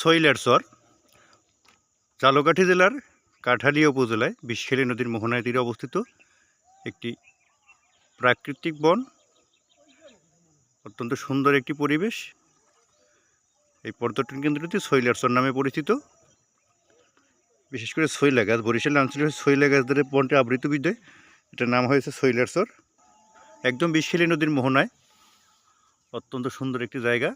সৈলের চর জালকাঠি জেলার কাঠালিয়া উপজেলায় বিষখেলী নদীর মোহনায় তীরে অবস্থিত একটি প্রাকৃতিক বন। অত্যন্ত সুন্দর একটি পরিবেশ। এই পর্যটন কেন্দ্রটি সৈলারচর নামে পরিচিত। বিশেষ করে শৈলা গাছ বরিশাল আঞ্চলিক শৈলা গাছ ধরে বনটি আবৃত বিদ্যয় এটার নাম হয়েছে শৈলারচর একদম বিষখেলী নদীর মোহনায় অত্যন্ত সুন্দর একটি জায়গা।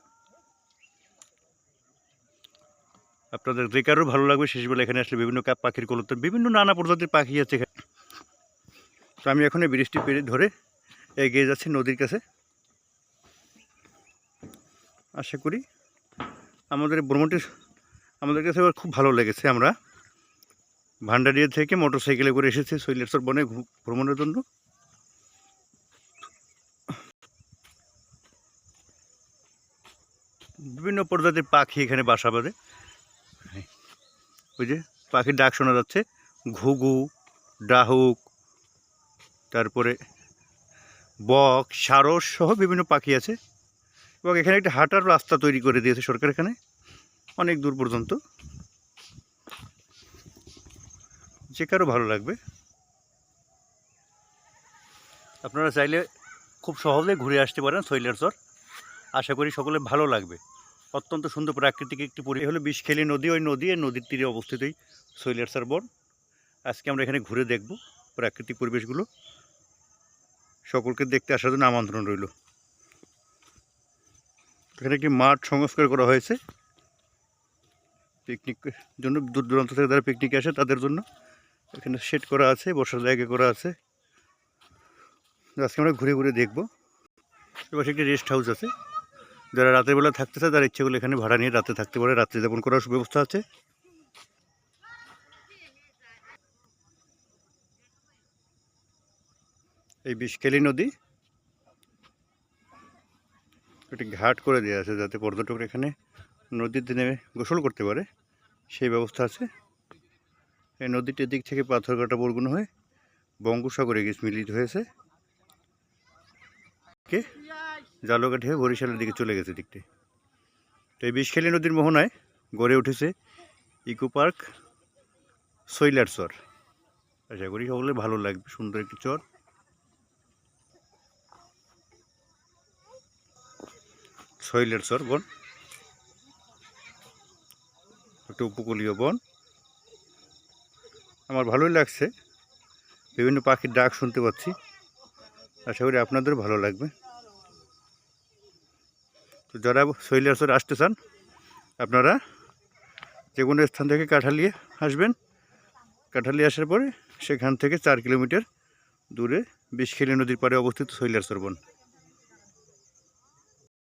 আপনাদের যে ভালো লাগবে। শেষবেলা এখানে আসলে বিভিন্ন কা- পাখির কলতন বিভিন্ন নানা প্রজাতির পাখি আছে এখানে। তো আমি এখন এই বৃষ্টি পেরে ধরে এগিয়ে যাচ্ছি নদীর কাছে। আশা করি আমাদের ভ্রমণটি আমাদের কাছে খুব ভালো লেগেছে আমরা। ভান্ডারিয়া থেকে মোটর সাইকেলে করে এসেছি শৈলেশ্বর বনে ভ্রমণের জন্য। বিভিন্ন প্রজাতির পাখি এখানে বাসা বাঁধে। ওই যে পাখির ডাক শোনা যাচ্ছে। ঘুঘু, ডাহুক, তারপরে বক, সারস সহ বিভিন্ন পাখি আছে। এবং এখানে একটা হাঁটার রাস্তা তৈরি করে দিয়েছে সরকার এখানে, অনেক দূর পর্যন্ত। যে কারও ভালো লাগবে। আপনারা চাইলে খুব সহজে ঘুরে আসতে পারেন শৈলেরচর আশা করি সকলে ভালো লাগবে। অত্যন্ত সুন্দর প্রাকৃতিক একটি পরি হলো বিষখেলি নদী। ওই নদী, এই নদীর তীরে অবস্থিত এই শৈলেরচর বন। আজকে আমরা এখানে ঘুরে দেখব প্রাকৃতিক পরিবেশগুলো। সকলকে দেখতে আসার জন্য আমন্ত্রণ রইল। এখানে একটি মাঠ সংস্কার করা হয়েছে। পিকনিক জন্য দূর দূরান্ত থেকে যারা পিকনিকে আসে তাদের জন্য এখানে সেট করা আছে, বসার জায়গা করা আছে। আজকে আমরা ঘুরে ঘুরে দেখব। এবার একটি রেস্ট হাউস আছে। যারা রাতের বেলা থাকতে চায়, তারা ইচ্ছে করলে এখানে ভাড়া নিয়ে রাতে থাকতে পারে। রাত্রি যাপন করার সুব্যবস্থা আছে। এই বিষকেলি নদী, একটি ঘাট করে দেওয়া আছে যাতে পর্যটকরা এখানে নদীতে নেমে গোসল করতে পারে। সেই ব্যবস্থা আছে। এই নদীটির দিক থেকে পাথরঘাটা বরগুনো হয়ে বঙ্গোসাগরে গিয়ে মিলিত হয়েছে। কে? জালকাঠি হয়ে বরিশালের দিকে চলে গেছে দিকটি। তো এই বিষখেলী নদীর মোহনায় গড়ে উঠেছে ইকো পার্ক সৈলার চর। আশা করি সকলে ভালো লাগবে, সুন্দর একটি চর। সৈলের চর, বন। একটা উপকূলীয় বন। আমার ভালোই লাগছে। বিভিন্ন পাখির ডাক শুনতে পাচ্ছি। আশা করি আপনাদেরও ভালো লাগবে। তো যারা শৈলাসরে আসতে চান, আপনারা যে কোনো স্থান থেকে কাঠালিয়ে আসবেন। কাঠালিয়ে আসার পরে সেখান থেকে চার কিলোমিটার দূরে বিষখেলি নদীর পাড়ে অবস্থিত শৈলাসর বন।